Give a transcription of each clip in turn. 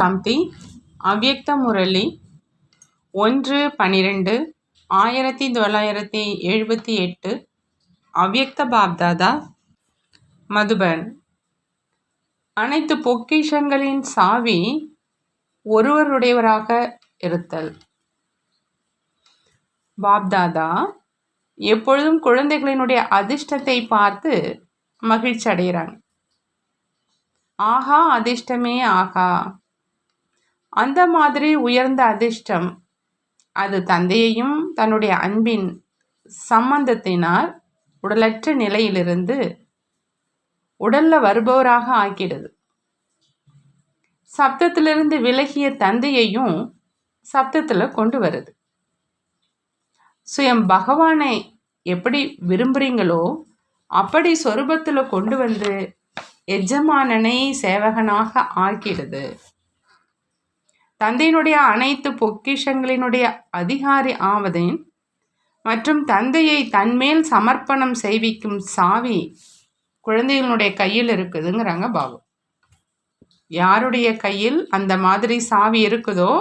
தம்பி அவ்யக்த முரளி ஒன்று பன்னிரெண்டு ஆயிரத்தி தொள்ளாயிரத்தி எழுபத்தி எட்டு அவ்யக்த பாப்தாதா மதுபன். அனைத்து பொக்கிஷங்களின் சாவி ஒருவருடையவராக இருத்தல். பாப்தாதா எப்பொழுதும் குழந்தைகளினுடைய அதிர்ஷ்டத்தை பார்த்து மகிழ்ச்சி அடைகிறாங்க ஆஹா அதிர்ஷ்டமே ஆகா அந்த மாதிரி உயர்ந்த அதிர்ஷ்டம் அது தந்தையையும் தன்னுடைய அன்பின் சம்பந்தத்தினால் உடலற்ற நிலையிலிருந்து உடல்ல வருபவராக ஆக்கிடுது. சப்தத்திலிருந்து விலகிய தந்தையையும் சப்தத்தில் கொண்டு வருது. சுயம் பகவானை எப்படி விரும்புகிறீங்களோ அப்படி சொரூபத்தில் கொண்டு வந்து எஜமானனை சேவகனாக ஆக்கிடுது. தந்தையினுடைய அனைத்து பொக்கிஷங்களினுடைய அதிகாரி ஆவதேன் மற்றும் தந்தையை தன்மேல் சமர்ப்பணம் செய்விக்கும் சாவி குழந்தைகளுடைய கையில் இருக்குதுங்கிறாங்க பாபு. யாருடைய கையில் அந்த மாதிரி சாவி இருக்குதோ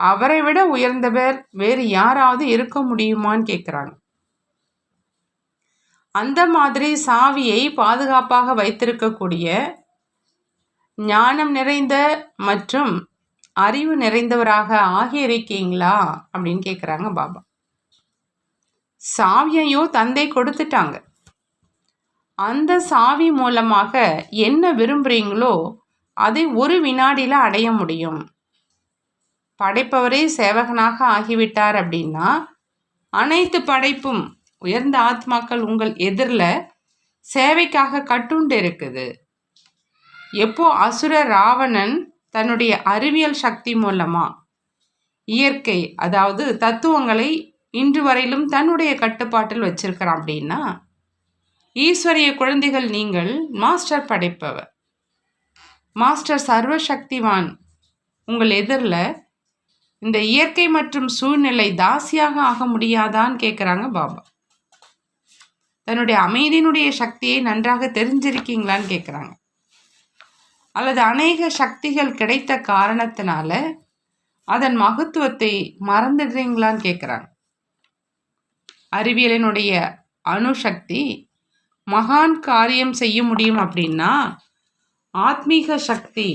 அவரை விட உயர்ந்தவர் வேறு யாராவது இருக்க முடியுமான்னு கேட்குறாங்க அந்த மாதிரி சாவியை பாதுகாப்பாக வைத்திருக்கக்கூடிய ஞானம் நிறைந்த மற்றும் அறிவு நிறைந்தவராக ஆகியிருக்கீங்களா? அப்படின்னு கேட்குறாங்க பாபா. சாவியையும் தந்தை கொடுத்துட்டாங்க. அந்த சாவி மூலமாக என்ன விரும்புகிறீங்களோ அதை ஒரு வினாடியில் அடைய முடியும். படைப்பவரே சேவகனாக ஆகிவிட்டார் அப்படின்னா அனைத்து படைப்பும் உயர்ந்த ஆத்மாக்கள் உங்கள் எதிரில் சேவைக்காக கட்டுண்டு இருக்குது. எப்போ அசுர ராவணன் தன்னுடைய அறிவியல் சக்தி மூலமா இயற்கை அதாவது தத்துவங்களை இன்று வரையிலும் தன்னுடைய கட்டுப்பாட்டில் வச்சிருக்கிறான் அப்படின்னா ஈஸ்வரிய குழந்தைகள் நீங்கள் மாஸ்டர் படைப்பவர். மாஸ்டர் சர்வசக்திவான் உங்கள் எதிரில் இந்த இயற்கை மற்றும் சூழ்நிலை தாசியாக ஆக முடியாதான்னு கேட்குறாங்க பாபா. தன்னுடைய அமைதியினுடைய சக்தியை நன்றாக தெரிஞ்சிருக்கீங்களான்னு கேட்குறாங்க அல்லது அநேக சக்திகள் கிடைத்த காரணத்தினால அதன் மகத்துவத்தை மறந்துடுறீங்களான்னு கேட்குறாங்க அறிவியலினுடைய அணுசக்தி மகான் காரியம் செய்ய முடியும் அப்படின்னா ஆத்மீக சக்தி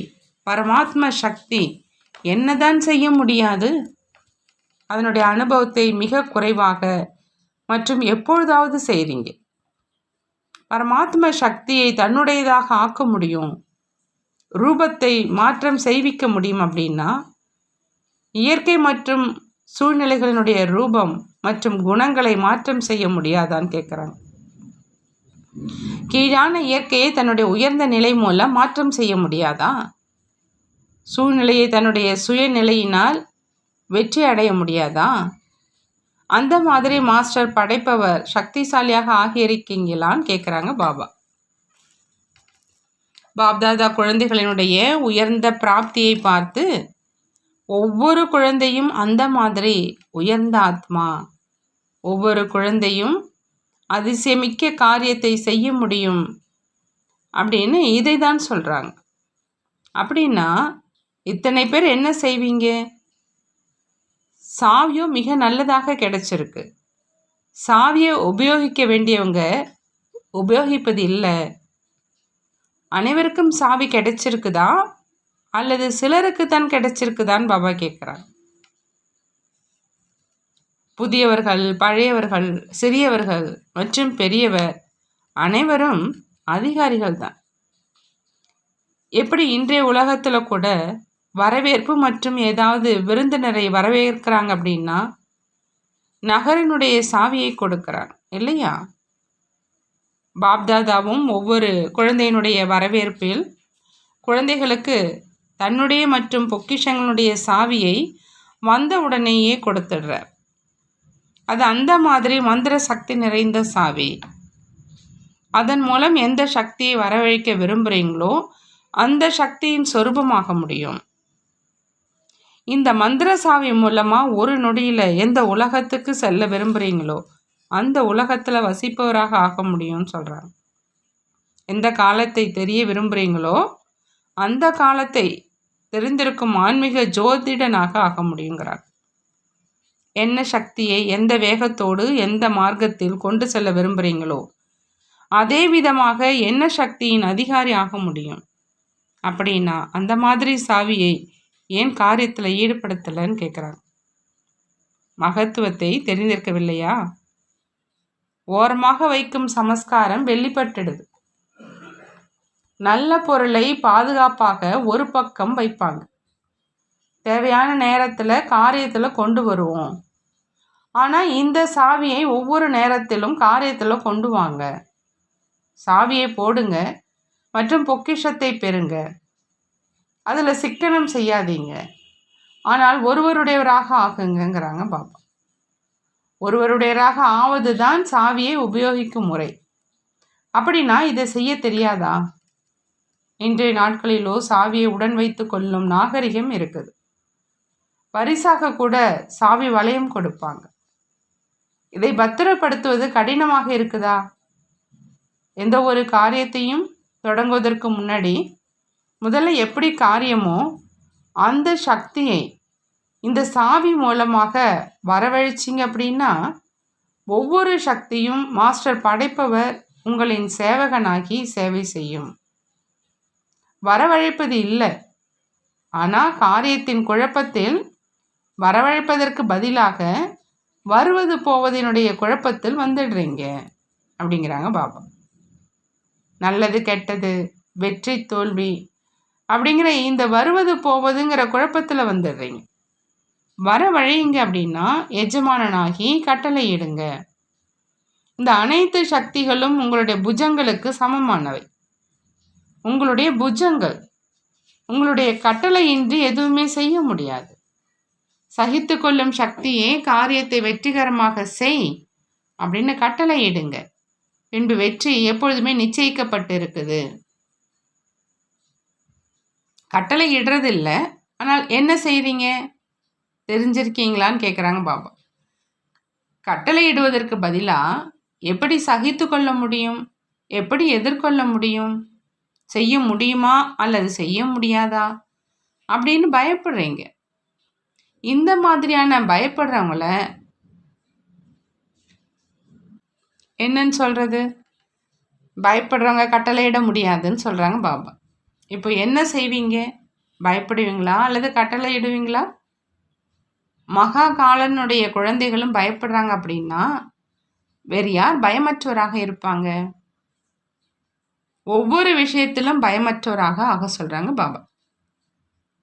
பரமாத்ம சக்தி என்னதான் செய்ய முடியாது? அதனுடைய அனுபவத்தை மிக குறைவாக மற்றும் எப்பொழுதாவது செய்கிறீங்க பரமாத்ம சக்தியை தன்னுடையதாக ஆக்க முடியும். ரூபத்தை மாற்றம் செய்விக்க முடியும் அப்படின்னா இயற்கை மற்றும் சூழ்நிலைகளினுடைய ரூபம் மற்றும் குணங்களை மாற்றம் செய்ய முடியாதான்னு கேட்குறாங்க கீழான இயற்கையை தன்னுடைய உயர்ந்த நிலை மூலம் மாற்றம் செய்ய முடியாதா? சூழ்நிலையை தன்னுடைய சுயநிலையினால் வெற்றி அடைய முடியாதா? அந்த மாதிரி மாஸ்டர் படைப்பவர் சக்திசாலியாக ஆகியிருக்கீங்களான்னு கேட்குறாங்க பாபா. பாப்தாதா குழந்தைகளினுடைய உயர்ந்த பிராப்தியை பார்த்து ஒவ்வொரு குழந்தையும் அந்த மாதிரி உயர்ந்த ஆத்மா. ஒவ்வொரு குழந்தையும் அதிசயமிக்க காரியத்தை செய்ய முடியும். அப்படின்னு இதை தான் சொல்கிறாங்க அப்படின்னா இத்தனை பேர் என்ன செய்வீங்க? சாவியோ மிக நல்லதாக கிடைச்சிருக்கு. சாவியை உபயோகிக்க வேண்டியவங்க உபயோகிப்பது இல்லை. அனைவருக்கும் சாவி கிடைச்சிருக்குதா? அல்லது சிலருக்கு தான் கிடைச்சிருக்குதான்னு பாபா கேட்குறாங்க புதியவர்கள் பழையவர்கள் சிறியவர்கள் மற்றும் பெரியவர் அனைவரும் அதிகாரிகள் தான். எப்படி இன்றைய உலகத்தில் கூட வரவேற்பு மற்றும் ஏதாவது விருந்தினரை வரவேற்கிறாங்க அப்படின்னா நகரினுடைய சாவியை கொடுக்குறாங்க இல்லையா? பாப்தாதாவும் ஒவ்வொரு குழந்தையினுடைய வரவேற்பில் குழந்தைகளுக்கு தன்னுடைய மற்றும் பொக்கிஷங்களுடைய சாவியை வந்த உடனேயே கொடுத்துடுறார். அது அந்த மாதிரி மந்திர சக்தி நிறைந்த சாவி. அதன் மூலம் எந்த சக்தியை வரவழைக்க விரும்புகிறீங்களோ அந்த சக்தியின் சொரூபமாக முடியும். இந்த மந்திர சாவி மூலமாக ஒரு நொடியில் எந்த உலகத்துக்கு செல்ல விரும்புகிறீங்களோ அந்த உலகத்தில் வசிப்பவராக ஆக முடியும்னு சொல்கிறாங்க எந்த காலத்தை தெரிய விரும்புகிறீங்களோ அந்த காலத்தை தெரிந்திருக்கும் ஆன்மீக ஜோதிடனாக ஆக முடியுங்கிறார் என்ன சக்தியை எந்த வேகத்தோடு எந்த மார்க்கத்தில் கொண்டு செல்ல விரும்புகிறீங்களோ அதே விதமாக என்ன சக்தியின் அதிகாரி ஆக முடியும்? அப்படின்னா அந்த மாதிரி சாவியை ஏன் காரியத்தில் ஈடுபடுத்தலைன்னு கேட்குறாங்க மகத்துவத்தை தெரிந்திருக்கவில்லையா? ஓரமாக வைக்கும் சமஸ்காரம் வெள்ளிப்பட்டுடுது. நல்ல பொருளை பாதுகாப்பாக ஒரு பக்கம் வைப்பாங்க. தேவையான நேரத்தில் காரியத்தில் கொண்டு வருவோம். ஆனால் இந்த சாவியை ஒவ்வொரு நேரத்திலும் காரியத்தில் கொண்டு வாங்க. சாவியை போடுங்க மற்றும் பொக்கிஷத்தை பெறுங்க. அதில் சிக்கனம் செய்யாதீங்க. ஆனால் ஒருவருடையவராக ஆகுங்கிறாங்க பாப்பா. ஒருவருடையராக ஆவது தான் சாவியை உபயோகிக்கும் முறை. அப்படின்னா இதை செய்ய தெரியாதா? இன்றைய நாட்களிலோ சாவியை உடன் வைத்து கொள்ளும் நாகரிகம் இருக்குது. பரிசாக கூட சாவி வளையம் கொடுப்பாங்க. இதை பத்திரப்படுத்துவது கடினமாக இருக்குதா? எந்த ஒரு காரியத்தையும் தொடங்குவதற்கு முன்னாடி முதல்ல எப்படி காரியமோ அந்த சக்தியை இந்த சாவி மூலமாக வரவழைச்சிங்க அப்படின்னா ஒவ்வொரு சக்தியும் மாஸ்டர் படைப்பவர் உங்களின் சேவகனாகி சேவை செய்யும். வரவழைப்பது இல்லை. ஆனால் காரியத்தின் குழப்பத்தில் வரவழைப்பதற்கு பதிலாக வருவது போவதனுடைய குழப்பத்தில் வந்துடுறீங்க அப்படிங்கிறாங்க பாபா. நல்லது கெட்டது வெற்றி தோல்வி அப்படிங்கிற இந்த வருவது போவதுங்கிற குழப்பத்தில் வந்துடுறீங்க. வர வழியுங்க அப்படின்னா எஜமானனாகி கட்டளையிடுங்க இந்த அனைத்து சக்திகளும் உங்களுடைய புஜங்களுக்கு சமமானவை. உங்களுடைய புஜங்கள் உங்களுடைய கட்டளையின்றி எதுவுமே செய்ய முடியாது. சகித்து கொள்ளும் சக்தியே காரியத்தை வெற்றிகரமாக செய் அப்படின்னு கட்டளையிடுங்க பின்பு வெற்றி எப்பொழுதுமே நிச்சயிக்கப்பட்டு இருக்குது கட்டளை இடுறதில்லை. ஆனால் என்ன செய்கிறீங்க தெரிஞ்சிருக்கீங்களான்னு கேட்குறாங்க பாபா. கட்டளையிடுவதற்கு பதிலாக எப்படி சகித்து கொள்ள முடியும்? எப்படி எதிர்கொள்ள முடியும்? செய்ய முடியுமா? அல்லது செய்ய முடியாதா? அப்படின்னு பயப்படுறீங்க. இந்த மாதிரியான பயப்படுறவங்கள என்னன்னு சொல்கிறது பயப்படுறவங்க கட்டளையிட முடியாதுன்னு சொல்கிறாங்க பாபா. இப்போ என்ன செய்வீங்க? பயப்படுவீங்களா? அல்லது கட்டளையிடுவீங்களா? மகா காலனுடைய குழந்தைகளும் பயப்படுறாங்க அப்படின்னா வேறு யார் பயமற்றவராக இருப்பாங்க? ஒவ்வொரு விஷயத்திலும் பயமற்றவராக ஆக சொல்கிறாங்க பாபா.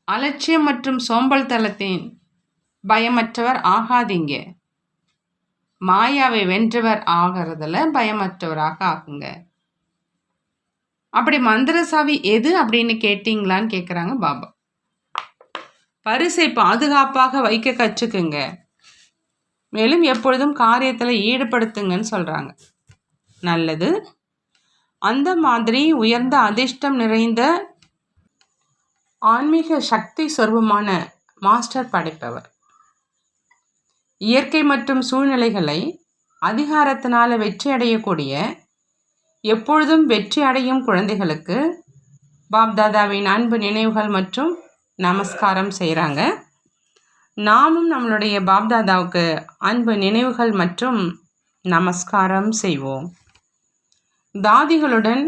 அலட்சியம் மற்றும் சோம்பல் தளத்தின் பயமற்றவர் ஆகாதீங்க. மாயாவை வென்றவர் ஆகிறதுல பயமற்றவராக ஆகுங்க. அப்படி மந்திரசாவி எது அப்படின்னு கேட்டிங்களான்னு கேட்குறாங்க பாபா. பரிசை பாதுகாப்பாக வைக்க கற்றுக்குங்க. மேலும் எப்பொழுதும் காரியத்தில் ஈடுபடுத்துங்கன்னு சொல்கிறாங்க நல்லது. அந்த மாதிரி உயர்ந்த அதிர்ஷ்டம் நிறைந்த ஆன்மீக சக்தி சொர்வமான மாஸ்டர் படைப்பவர். இயற்கை மற்றும் சூழ்நிலைகளை அதிகாரத்தினால் வெற்றி அடையக்கூடிய எப்பொழுதும் வெற்றி அடையும் குழந்தைகளுக்கு பாப்தாதாவின் அன்பு நினைவுகள் மற்றும் நமஸ்காரம் செய்கிறாங்க நாமும் நம்மளுடைய பாப்தாதாவுக்கு அன்பு நினைவுகள் மற்றும் நமஸ்காரம் செய்வோம். தாதிகளுடன்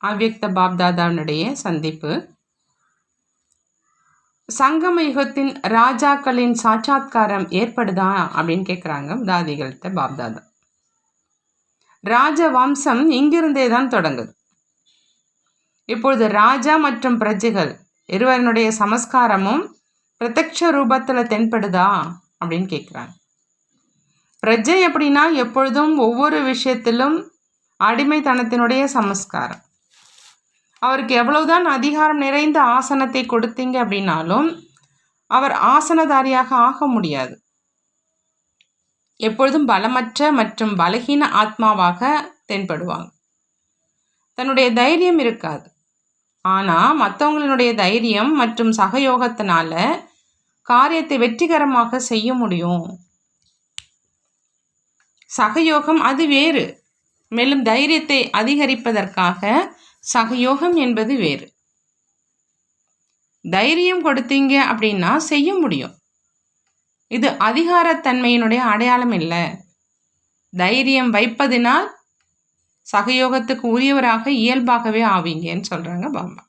அவ்யக்த பாப்தாதாவினுடைய சந்திப்பு. சங்கம யுகத்தின் ராஜாக்களின் சாட்சாத்காரம் ஏற்படுதா அப்படின்னு கேட்குறாங்க தாதிகள்கிட்ட பாப்தாதா. ராஜ வம்சம் இங்கிருந்தே தான் தொடங்குது. இப்பொழுது ராஜா மற்றும் பிரஜைகள் இருவரனுடைய சமஸ்காரமும் பிரத்யக்ஷ ரூபத்தில் தென்படுதா அப்படின்னு கேட்குறாங்க பிரஜை அப்படின்னா எப்பொழுதும் ஒவ்வொரு விஷயத்திலும் அடிமைத்தனத்தினுடைய சமஸ்காரம். அவருக்கு எவ்வளவுதான் அதிகாரம் நிறைந்த ஆசனத்தை கொடுத்தீங்க அப்படின்னாலும் அவர் ஆசனதாரியாக ஆக முடியாது. எப்பொழுதும் பலமற்ற மற்றும் பலகீன ஆத்மாவாக தென்படுவாங்க. தன்னுடைய தைரியம் இருக்காது. ஆனால் மற்றவங்களுடைய தைரியம் மற்றும் சகயோகத்தினால காரியத்தை வெற்றிகரமாக செய்ய முடியும். சகயோகம் அது வேறு. மேலும் தைரியத்தை அதிகரிப்பதற்காக சகயோகம் என்பது வேறு. தைரியம் கொடுத்தீங்க அப்படின்னா செய்ய முடியும். இது அதிகாரத்தன்மையினுடைய அடையாளம் இல்லை. தைரியம் வைப்பதினால் சகயோகத்துக்கு உரியவராக இயல்பாகவே ஆவீங்கன்னு சொல்கிறாங்க பாபா.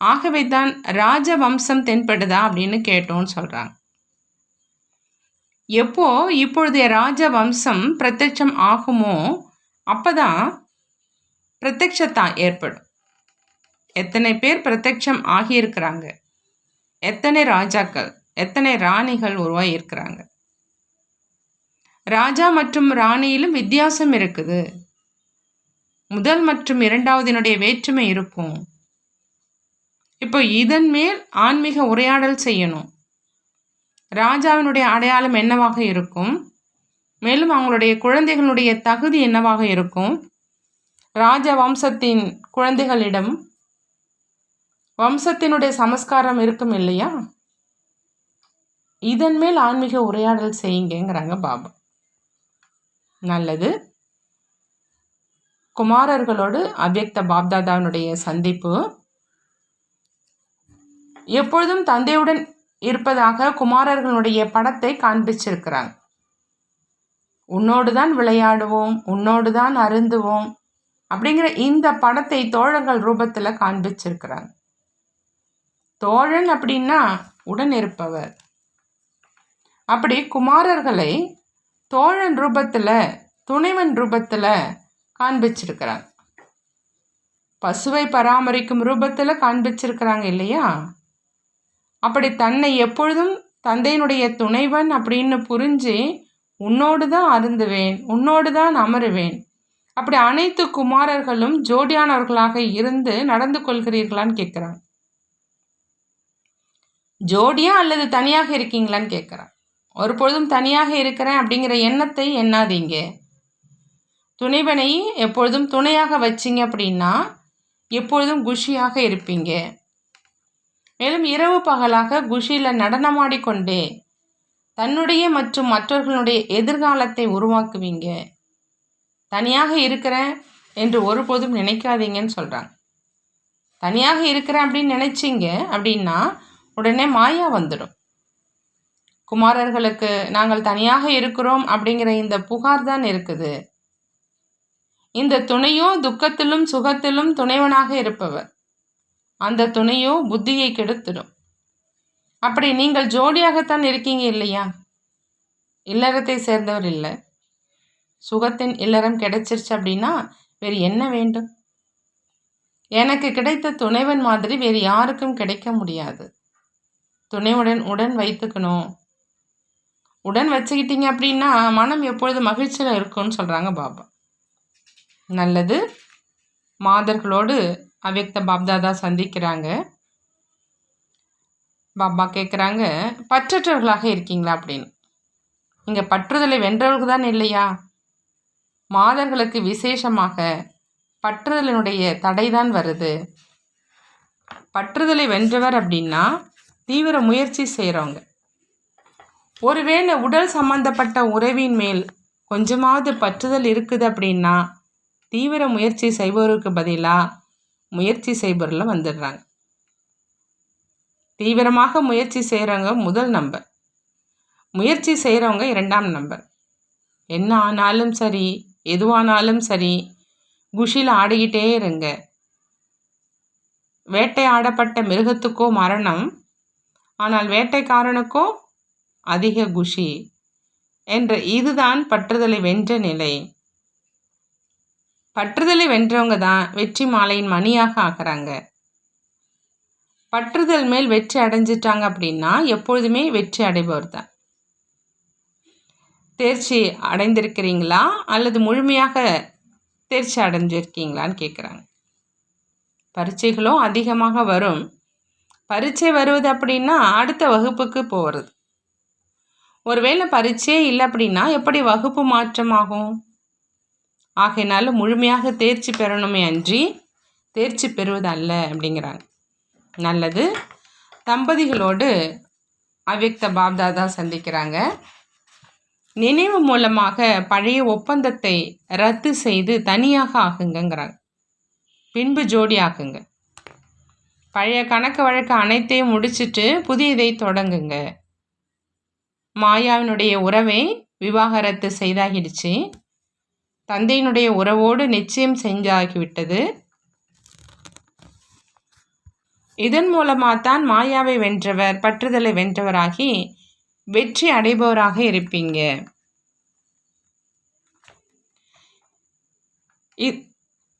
ஆகவே தான் ராஜ வம்சம் தென்படுதா அப்படின்னு கேட்டோம்னு சொல்கிறாங்க எப்போ இப்பொழுதைய ராஜ வம்சம் பிரத்யட்சம் ஆகுமோ அப்போதான் பிரத்யட்சத்தான் ஏற்படும். எத்தனை பேர் பிரத்யட்சம் ஆகியிருக்கிறாங்க? எத்தனை ராஜாக்கள் எத்தனை ராணிகள் உருவாகியிருக்கிறாங்க? ராஜா மற்றும் ராணியிலும் வித்தியாசம் இருக்குது. முதல் மற்றும் இரண்டாவதினுடைய வேற்றுமை இருக்கும். இப்போ இதன் மேல் ஆன்மீக உரையாடல் செய்யணும். ராஜாவினுடைய அடையாளம் என்னவாக இருக்கும்? மேலும் அவங்களுடைய குழந்தைகளுடைய தகுதி என்னவாக இருக்கும்? ராஜ வம்சத்தின் குழந்தைகளிடம் வம்சத்தினுடைய சமஸ்காரம் இருக்கும் இல்லையா? இதன் மேல் ஆன்மீக உரையாடல் செய்யுங்கிறாங்க பாபா. நல்லது. குமாரர்களோடு அவ்யக்த பாப்தாதாவினுடைய சந்திப்பு. எப்பொழுதும் தந்தையுடன் இருப்பதாக குமாரர்களுடைய படத்தை காண்பிச்சிருக்கிறாங்க உன்னோடு தான் விளையாடுவோம் உன்னோடு தான் அருந்துவோம் அப்படிங்கிற இந்த படத்தை தோழர்கள் ரூபத்தில் காண்பிச்சிருக்கிறாங்க தோழன் அப்படின்னா உடன் இருப்பவர். அப்படி குமாரர்களை தோழன் ரூபத்தில் துணைவன் ரூபத்தில் காண்பிச்சிருக்கிறாங்க. பசுவை பராமரிக்கும் ரூபத்தில் காண்பிச்சிருக்கிறாங்க இல்லையா? அப்படி தன்னை எப்பொழுதும் தந்தையினுடைய துணைவன் அப்படின்னு புரிஞ்சு உன்னோடு தான் அருந்துவேன் உன்னோடு தான் அமருவேன். அப்படி அனைத்து குமாரர்களும் ஜோடியானவர்களாக இருந்து நடந்து கொள்கிறீர்களான்னு கேட்குறான் ஜோடியா அல்லது தனியாக இருக்கீங்களான்னு கேட்குறான் ஒரு பொழுதும் தனியாக இருக்கிறேன் அப்படிங்கிற எண்ணத்தை எண்ணாதீங்க. துணைவனை எப்பொழுதும் துணையாக வச்சிங்க அப்படின்னா எப்பொழுதும் குஷியாக இருப்பீங்க. மேலும் இரவு பகலாக குஷியில் நடனமாடிக்கொண்டே தன்னுடைய மற்றும் மற்றவர்களுடைய எதிர்காலத்தை உருவாக்குவீங்க. தனியாக இருக்கிறேன் என்று ஒருபோதும் நினைக்காதீங்கன்னு சொல்கிறாங்க தனியாக இருக்கிறேன் அப்படின்னு நினச்சிங்க அப்படின்னா உடனே மாயா வந்துடும். குமாரர்களுக்கு நாங்கள் தனியாக இருக்கிறோம் அப்படிங்கிற இந்த புகார் தான் இருக்குது. இந்த துணையோ துக்கத்திலும் சுகத்திலும் துணைவனாக இருப்பவர். அந்த துணையோ புத்தியை கெடுத்துடும். அப்படி நீங்கள் ஜோடியாகத்தான் இருக்கீங்க இல்லையா? இல்லறத்தை சேர்ந்தவர் இல்லை. சுகத்தின் இல்லறம் கிடைச்சிருச்சு அப்படின்னா வேறு என்ன வேண்டும்? எனக்கு கிடைத்த துணைவன் மாதிரி வேறு யாருக்கும் கிடைக்க முடியாது. துணைவுடன் உடன் வைத்துக்கணும். உடன் வச்சுக்கிட்டீங்க அப்படின்னா மனம் எப்பொழுது மகிழ்ச்சியில் இருக்கும்னு சொல்கிறாங்க பாபா. நல்லது. மாதர்களோடு அவ்யக்த பாப்தாதா சந்திக்கிறாங்க. பாபா கேட்குறாங்க பற்றற்றவர்களாக இருக்கீங்களா அப்படின்னு. இங்கே பற்றுதலை வென்றவர்கள் தான் இல்லையா? மாதர்களுக்கு விசேஷமாக பற்றுதலினுடைய தடை தான் வருது. பற்றுதலை வென்றவர் அப்படின்னா தீவிர முயற்சி செய்கிறவங்க ஒருவேளை உடல் சம்பந்தப்பட்ட உறவின் மேல் கொஞ்சமாவது பற்றுதல் இருக்குது அப்படின்னா தீவிர முயற்சி செய்பவருக்கு பதிலாக முயற்சி செய்பவரில் வந்துடுறாங்க. தீவிரமாக முயற்சி செய்கிறவங்க முதல் நம்பர். முயற்சி செய்கிறவங்க இரண்டாம் நம்பர். என்ன ஆனாலும் சரி எதுவானாலும் சரி குஷியில் ஆடிக்கிட்டே இருங்க. வேட்டையாடப்பட்ட மிருகத்துக்கோ மரணம் ஆனால் வேட்டைக்காரனுக்கோ அதிக குஷி என்ற இதுதான் பற்றுதலை வென்ற நிலை. பற்றுதலை வென்றவங்க தான் வெற்றி மாலையின் மணியாக ஆகிறாங்க பற்றுதல் மேல் வெற்றி அடைஞ்சிட்டாங்க அப்படின்னா எப்பொழுதுமே வெற்றி அடைபவர் தான் தேர்ச்சி அடைந்திருக்கிறீங்களா? அல்லது முழுமையாக தேர்ச்சி அடைஞ்சிருக்கீங்களான்னு கேட்குறாங்க பரீட்சைகளும் அதிகமாக வரும். பரீட்சை வருவது அப்படின்னா அடுத்த வகுப்புக்கு போகிறது ஒருவேளை பரீட்சையே இல்லை அப்படின்னா எப்படி வகுப்பு மாற்றமாகும் ஆகையினால முழுமையாக தேர்ச்சி பெறணுமே அன்றி தேர்ச்சி பெறுவது அல்ல அப்படிங்கிறாங்க. நல்லது. தம்பதிகளோடு அவ்யக்த பாப்தாதா சந்திக்கிறாங்க. நினைவு மூலமாக பழைய ஒப்பந்தத்தை ரத்து செய்து தனியாக ஆகுங்கிறாங்க பின்பு ஜோடி ஆகுங்க. பழைய கணக்கு வழக்கு அனைத்தையும் முடிச்சுட்டு புதியதை தொடங்குங்க. மாயாவினுடைய உறவை விவாகரத்து செய்தாகிடுச்சு. தந்தையினுடைய உறவோடு நிச்சயம் செஞ்சாகிவிட்டது. இதன் மூலமாக தான் மாயாவை வென்றவர் பற்றுதலை வென்றவராகி வெற்றி அடைபவராக இருப்பீங்க.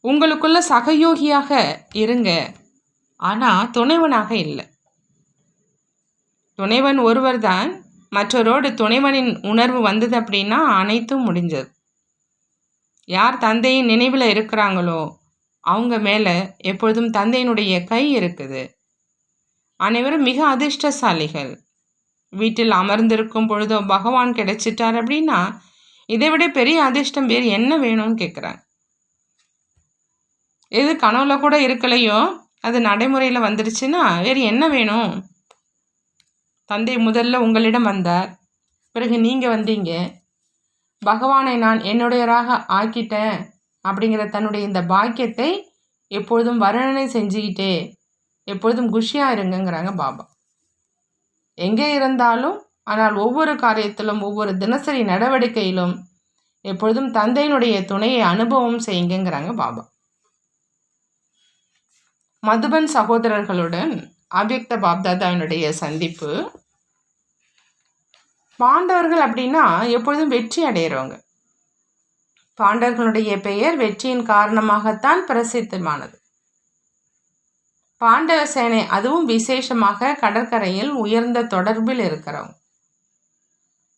உங்களுக்குள்ள சகயோகியாக இருங்க. ஆனால் துணைவனாக இல்லை. துணைவன் ஒருவர் தான் மற்றவரோடு துணைவனின் உணர்வு வந்தது அப்படின்னா அனைத்தும் முடிஞ்சது. யார் தந்தையின் நினைவில் இருக்கிறாங்களோ அவங்க மேலே எப்பொழுதும் தந்தையினுடைய கை இருக்குது. அனைவரும் மிக அதிர்ஷ்டசாலிகள். வீட்டில் அமர்ந்திருக்கும் பொழுதோ பகவான் கிடைச்சிட்டார் அப்படின்னா இதை விட பெரிய அதிர்ஷ்டம் வேறு என்ன வேணும்னு கேட்குறாங்க எது கனவுல கூட இருக்கலையோ அது நடைமுறையில் வந்துருச்சுன்னா வேறு என்ன வேணும்? தந்தை முதல்ல உங்களிடம் வந்தார். பிறகு நீங்கள் வந்தீங்க. பகவானை நான் என்னுடையராக ஆக்கிட்டேன் அப்படிங்கிற தன்னுடைய இந்த பாக்கியத்தை எப்பொழுதும் வர்ணனை செஞ்சுக்கிட்டே எப்பொழுதும் குஷியாக இருங்கங்கிறாங்க பாபா. எங்கே இருந்தாலும் ஆனால் ஒவ்வொரு காரியத்திலும் ஒவ்வொரு தினசரி நடவடிக்கையிலும் எப்பொழுதும் தந்தையினுடைய துணையை அனுபவம் செய்யுங்கிறாங்க பாபா. மதுபன் சகோதரர்களுடன் அவ்யக்த பாப்தாதாவினுடைய சந்திப்பு பாண்டவர்கள் அப்படின்னா எப்பொழுதும் வெற்றி அடைகிறவங்க பாண்டவர்களுடைய பெயர் வெற்றியின் காரணமாகத்தான் பிரசித்தமானது. பாண்டவ சேனை அதுவும் விசேஷமாக கடற்கரையில் உயர்ந்த தொடர்பில் இருக்கிறவங்க.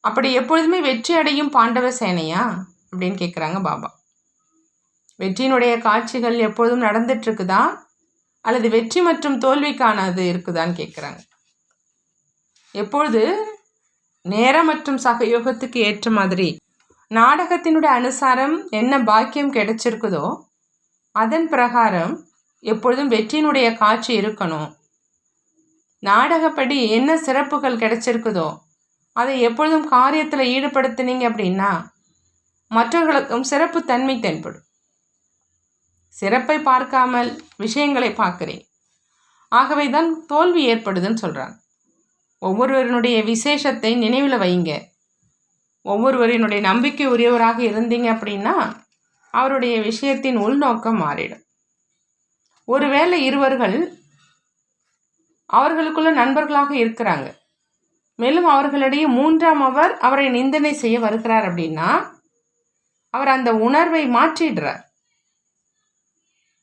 அப்படி எப்பொழுதுமே வெற்றி அடையும் பாண்டவ சேனையா? அப்படின்னு கேட்குறாங்க பாபா. வெற்றியினுடைய காட்சிகள் எப்பொழுதும் நடந்துட்டுருக்குதா? அல்லது வெற்றி மற்றும் தோல்விக்கான அது இருக்குதான்னு கேட்குறாங்க எப்பொழுது நேரம் மற்றும் சகயோகத்துக்கு ஏற்ற மாதிரி நாடகத்தினுடைய அனுசாரம் என்ன பாக்கியம் கிடைச்சிருக்குதோ அதன் பிரகாரம் எப்பொழுதும் வெற்றியினுடைய காட்சி இருக்கணும். நாடகப்படி என்ன சிறப்புகள் கிடைச்சிருக்குதோ அதை எப்பொழுதும் காரியத்தில் ஈடுபடுத்தினீங்க அப்படின்னா மற்றவர்களுக்கும் சிறப்பு தன்மை தென்படும். சிறப்பை பார்க்காமல் விஷயங்களை பார்க்குறேன். ஆகவே தான் தோல்வி ஏற்படுதுன்னு சொல்கிறாங்க ஒவ்வொருவரினுடைய விசேஷத்தை நினைவில் வைங்க. ஒவ்வொருவரினுடைய நம்பிக்கை உரியவராக இருந்தீங்க அப்படின்னா அவருடைய விஷயத்தின் உள்நோக்கம் மாறிடும். ஒருவேளை இருவர்கள் அவர்களுக்குள்ள நண்பர்களாக இருக்கிறாங்க. மேலும் அவர்களிடையே மூன்றாம் அவர் அவரை நிந்தனை செய்ய வருகிறார் அப்படின்னா அவர் அந்த உணர்வை மாற்றிடுறார்.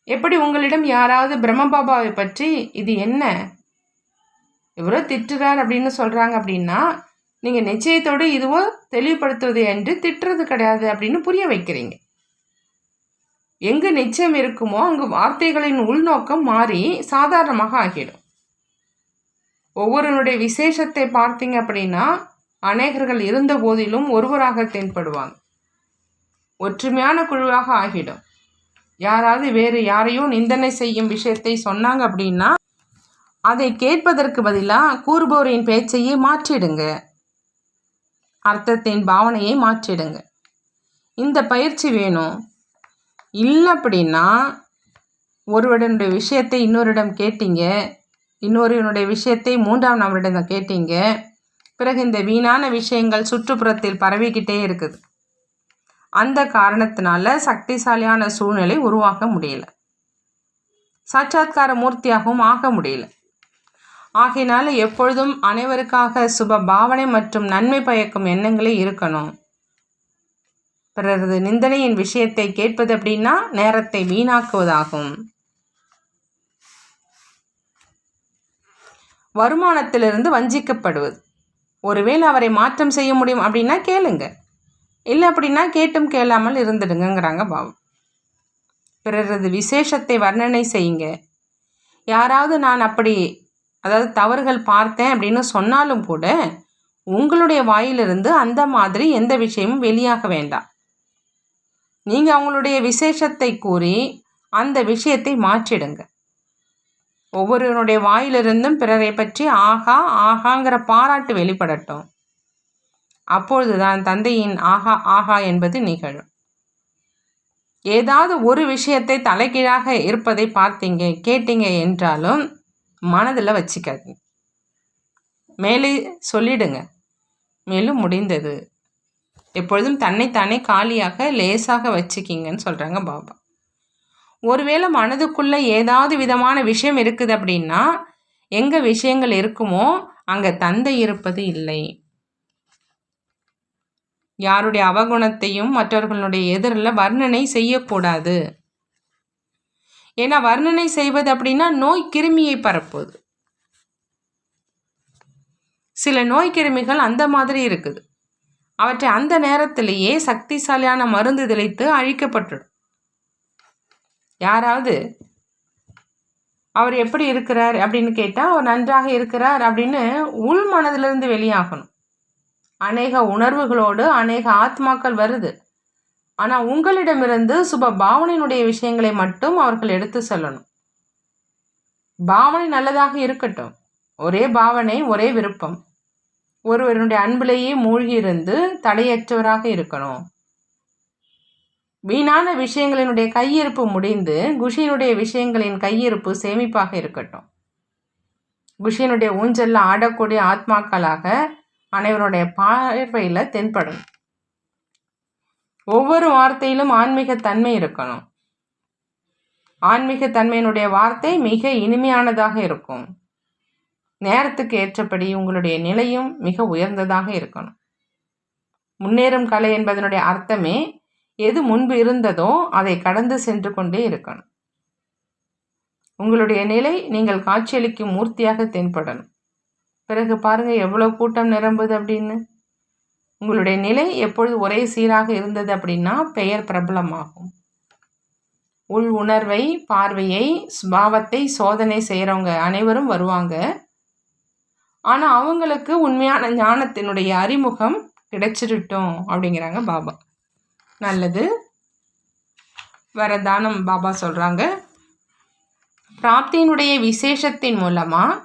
எப்படி உங்களிடம் யாராவது பிரம்மபாபாவை பற்றி இது என்ன? இவரோ திட்டுறார் அப்படின்னு சொல்கிறாங்க அப்படின்னா நீங்கள் நிச்சயத்தோடு இதுவோ தெளிவுபடுத்துவது என்று திட்டுறது கிடையாது அப்படின்னு புரிய வைக்கிறீங்க. எங்கு நிச்சயம் இருக்குமோ அங்கு வார்த்தைகளின் உள்நோக்கம் மாறி சாதாரணமாக ஆகிடும். ஒவ்வொருவனுடைய விசேஷத்தை பார்த்தீங்க அப்படின்னா அநேகர்கள் இருந்த போதிலும் ஒருவராக தென்படுவாங்க. ஒற்றுமையான குழுவாக ஆகிடும். யாராவது வேறு யாரையும் நிந்தனை செய்யும் விஷயத்தை சொன்னாங்க அப்படின்னா அதை கேட்பதற்கு பதிலாக கூறுபவரின் பேச்சையே மாற்றிடுங்க. அர்த்தத்தின் பாவனையை மாற்றிடுங்க. இந்த பயிற்சி வேணும். இல்லை அப்படின்னா ஒருவருடைய விஷயத்தை இன்னொருடம் கேட்டீங்க இன்னொருவனுடைய விஷயத்தை மூன்றாம் நபரிடம் கேட்டீங்க பிறகு இந்த வீணான விஷயங்கள் சுற்றுப்புறத்தில் பரவிக்கிட்டே இருக்குது. அந்த காரணத்தினால சக்திசாலியான சூழ்நிலை உருவாக்க முடியல. சாட்சாத்கார மூர்த்தியாகவும் ஆக முடியல. ஆகையினால எப்பொழுதும் அனைவருக்காக சுப பாவனை மற்றும் நன்மை பயக்கும் எண்ணங்களே இருக்கணும். பிறரது நிந்தனையின் விஷயத்தை கேட்பது அப்படின்னா நேரத்தை வீணாக்குவதாகும். வருமானத்திலிருந்து வஞ்சிக்கப்படுவது. ஒருவேளை அவரை மாற்றம் செய்ய முடியும் அப்படின்னா கேளுங்க. இல்லை அப்படின்னா கேட்டும் கேளாமல் இருந்துடுங்கிறாங்க பாவம். பிறரது விசேஷத்தை வர்ணனை செய்யுங்க. யாராவது நான் அப்படி அதாவது தவறுகள் பார்த்தேன் அப்படின்னு சொன்னாலும் கூட உங்களுடைய வாயிலிருந்து அந்த மாதிரி எந்த விஷயமும் வெளியாக வேண்டாம். நீங்கள் அவங்களுடைய விசேஷத்தை கூறி அந்த விஷயத்தை மாற்றிடுங்க. ஒவ்வொருவனுடைய வாயிலிருந்தும் பிறரை பற்றி ஆகா ஆகாங்கிற பாராட்டு வெளிப்படட்டும். அப்பொழுதுதான் தந்தையின் ஆஹா ஆஹா என்பது நிகழும். ஏதாவது ஒரு விஷயத்தை தலைகீழாக இருப்பதை பார்த்தீங்க கேட்டீங்க என்றாலும் மனதில் வச்சுக்காது. மேலே சொல்லிடுங்க. மேலும் முடிந்தது. எப்பொழுதும் தன்னைத்தானே காலியாக லேசாக வச்சுக்கிங்கன்னு சொல்கிறாங்க பாபா. ஒருவேளை மனதுக்குள்ளே ஏதாவது விதமான விஷயம் இருக்குது அப்படின்னா எங்கே விஷயங்கள் இருக்குமோ அங்கே தந்தை இருப்பது இல்லை. யாருடைய அவகுணத்தையும் மற்றவர்களுடைய எதிரில் வர்ணனை செய்யக்கூடாது. ஏன்னா வர்ணனை செய்வது அப்படின்னா நோய் கிருமியை பரப்புவது. சில நோய் கிருமிகள் அந்த மாதிரி இருக்குது. அவற்றை அந்த நேரத்திலேயே சக்திசாலியான மருந்து தெளித்து அழிக்கப்பட்டுடும். யாராவது அவர் எப்படி இருக்கிறார்? அப்படின்னு கேட்டால் அவர் நன்றாக இருக்கிறார் அப்படின்னு உள் மனதிலிருந்து வெளியாகணும். அநேக உணர்வுகளோடு அநேக ஆத்மாக்கள் வருது. ஆனால் உங்களிடமிருந்து சுப பாவனையினுடைய விஷயங்களை மட்டும் அவர்கள் எடுத்து சொல்லணும். பாவனை நல்லதாக இருக்கட்டும். ஒரே பாவனை ஒரே விருப்பம். ஒருவருடைய அன்பிலேயே மூழ்கி இருந்து தடையற்றவராக இருக்கணும். வீணான விஷயங்களினுடைய கையிருப்பு முடிந்து குஷியினுடைய விஷயங்களின் கையிருப்பு சேமிப்பாக இருக்கட்டும். குஷியினுடைய ஊஞ்சல்ல ஆடக்கூடிய ஆத்மாக்களாக அனைவருடைய பார்வையில் தென்படும் ஒவ்வொரு வார்த்தையிலும் ஆன்மீக தன்மை இருக்கணும். ஆன்மீக தன்மையினுடைய வார்த்தை மிக இனிமையானதாக இருக்கும். நேரத்துக்கு ஏற்றபடி உங்களுடைய நிலையும் மிக உயர்ந்ததாக இருக்கணும். முன்னேறும் கலை என்பதனுடைய அர்த்தமே எது முன்பு இருந்ததோ அதை கடந்து சென்று கொண்டே இருக்கணும். உங்களுடைய நிலை நீங்கள் காட்சியளிக்கும் மூர்த்தியாக தென்படணும். பிறகு பாருங்க எவ்வளோ கூட்டம் நிரம்புது அப்படின்னு. உங்களுடைய நிலை எப்பொழுது ஒரே சீராக இருந்தது அப்படின்னா பெயர் பிரபலமாகும். உள் உணர்வை பார்வையை சுபாவத்தை சோதனை செய்கிறவங்க அனைவரும் வருவாங்க. ஆனால் அவங்களுக்கு உண்மையான ஞானத்தினுடைய அறிமுகம் கிடைச்சிருட்டோம் அப்படிங்கிறாங்க பாபா. நல்லது. வரதானம் பாபா சொல்கிறாங்க பிராப்தியினுடைய விசேஷத்தின் மூலமாக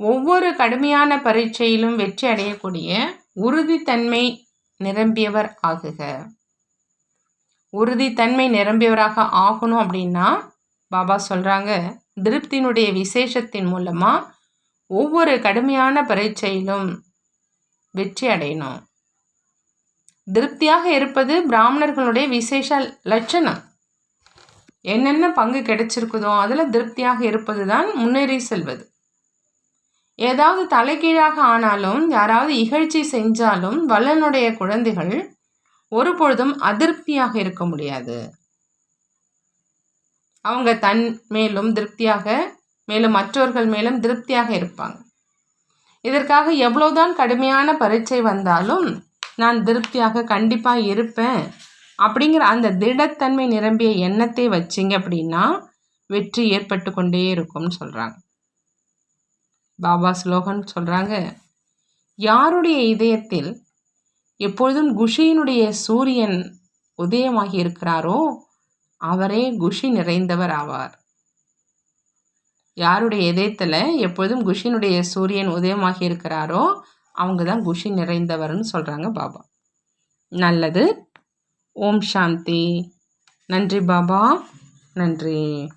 ஒவ்வொரு கடுமையான பரீட்சையிலும் வெற்றி அடையக்கூடிய உறுதித்தன்மை நிரம்பியவர் ஆகுக. உறுதித்தன்மை நிரம்பியவராக ஆகணும் அப்படின்னா பாபா சொல்கிறாங்க திருப்தியினுடைய விசேஷத்தின் மூலமாக ஒவ்வொரு கடுமையான பரீட்சையிலும் வெற்றி அடையணும். திருப்தியாக இருப்பது பிராமணர்களுடைய விசேஷ லட்சணம். என்னென்ன பங்கு கிடைச்சிருக்குதோ அதில் திருப்தியாக இருப்பது தான் முன்னேறி செல்வது. ஏதாவது தலைகீழாக ஆனாலும் யாராவது இகழ்ச்சி செஞ்சாலும் வல்லனுடைய குழந்தைகள் ஒருபொழுதும் அதிருப்தியாக இருக்க முடியாது. அவங்க தன் மேலும் திருப்தியாக மேலும் மற்றவர்கள் மேலும் திருப்தியாக இருப்பாங்க. இதற்காக எவ்வளோதான் கடுமையான பரீட்சை வந்தாலும் நான் திருப்தியாக கண்டிப்பாக இருப்பேன் அப்படிங்கிற அந்த திடத்தன்மை நிரம்பிய எண்ணத்தை வச்சிங்க அப்படின்னா வெற்றி ஏற்பட்டு கொண்டே இருக்கும்னு சொல்கிறாங்க பாபா ஸ்லோகன் சொல்கிறாங்க யாருடைய இதயத்தில் எப்பொழுதும் குஷியினுடைய சூரியன் உதயமாகி இருக்கிறாரோ அவரே குஷி நிறைந்தவர் ஆவார். யாருடைய இதயத்தில் எப்பொழுதும் குஷினுடைய சூரியன் உதயமாகி இருக்கிறாரோ அவங்க தான் குஷி நிறைந்தவர்னு சொல்கிறாங்க பாபா. நல்லது. ஓம் சாந்தி. நன்றி பாபா. நன்றி.